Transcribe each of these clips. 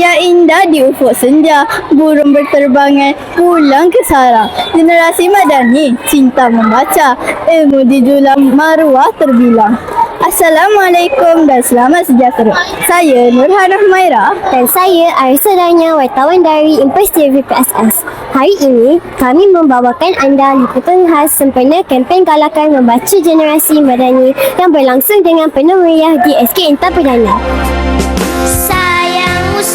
indah di ufuk senja, burung berterbangan pulang ke sarang. Generasi Madani, cinta membaca, ilmu di julang maruah terbilang. Assalamualaikum dan selamat sejahtera. Saya Nurhana Humaira. Dan saya Arisa Danya, wartawan dari TV PSS. Hari ini, kami membawakan anda liputan khas sempena kempen galakan membaca generasi madani yang berlangsung dengan penuh meriah di SK Intan Perdana.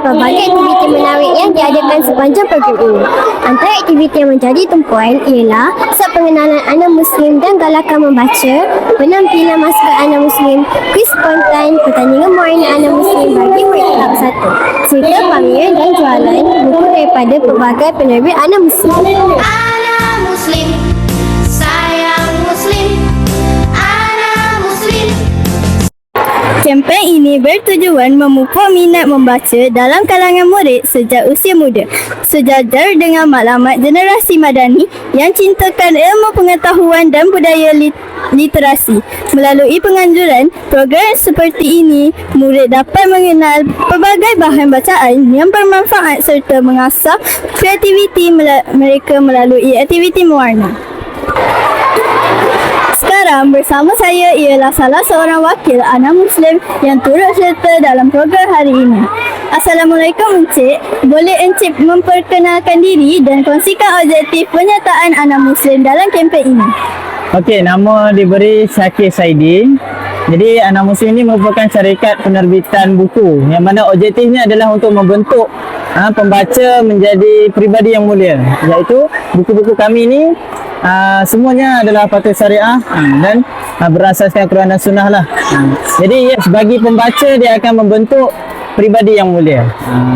pelbagai aktiviti menarik yang diadakan sepanjang program ini. Antara aktiviti yang menjadi tumpuan ialah sub pengenalan anak Muslim dan galakan membaca, penampilan maskot anak Muslim, kuis spontan, pertandingan muayana anak Muslim bagi murid satu, serta pameran dan jualan buku daripada pelbagai penerbit anak Muslim. anak Muslim, Kempen ini bertujuan memupuk minat membaca dalam kalangan murid sejak usia muda. Sejajar dengan maklumat generasi madani yang cintakan ilmu pengetahuan dan budaya lit- literasi. Melalui penganjuran program seperti ini, murid dapat mengenal pelbagai bahan bacaan yang bermanfaat serta mengasah kreativiti mereka melalui aktiviti mewarna. Sekarang bersama saya ialah salah seorang wakil anak Muslim yang turut serta dalam program hari ini. Assalamualaikum Encik. Boleh Encik memperkenalkan diri dan kongsikan objektif penyertaan anak Muslim dalam kempen ini? Okey, nama diberi Syakir Saidi. Jadi anak muslim ini merupakan syarikat penerbitan buku yang mana objektifnya adalah untuk membentuk ha, pembaca menjadi pribadi yang mulia. Iaitu buku-buku kami ini uh, semuanya adalah patut syariah ha, dan uh, berasaskan Quran dan Sunnah lah. Ha, jadi yes, bagi pembaca dia akan membentuk pribadi yang mulia.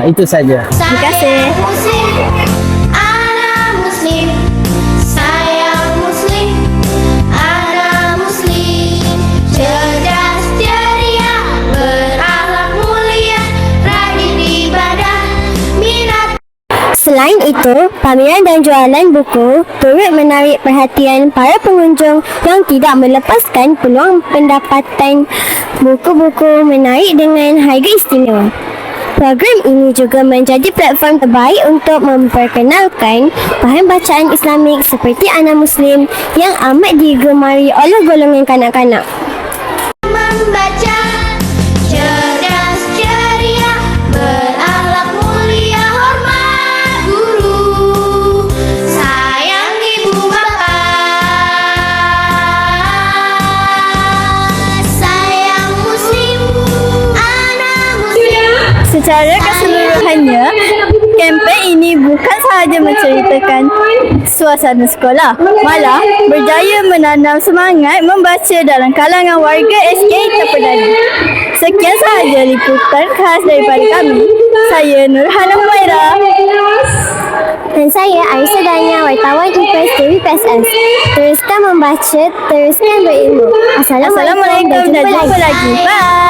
Itu saja. Terima kasih. Selain itu, pameran dan jualan buku turut menarik perhatian para pengunjung yang tidak melepaskan peluang pendapatan buku-buku menarik dengan harga istimewa. Program ini juga menjadi platform terbaik untuk memperkenalkan bahan bacaan Islamik seperti anak Muslim yang amat digemari oleh golongan kanak-kanak. Secara keseluruhannya, kempen ini bukan sahaja menceritakan suasana sekolah, malah berjaya menanam semangat membaca dalam kalangan warga SK Terpedani. Sekian sahaja liputan khas daripada kami. Saya Nurhana Humaira. Dan saya Arisa Danya, wartawan Impress TV PSS. Teruskan membaca, teruskan berilmu. Assalamualaikum, Assalamualaikum dan jumpa lagi. lagi. Bye.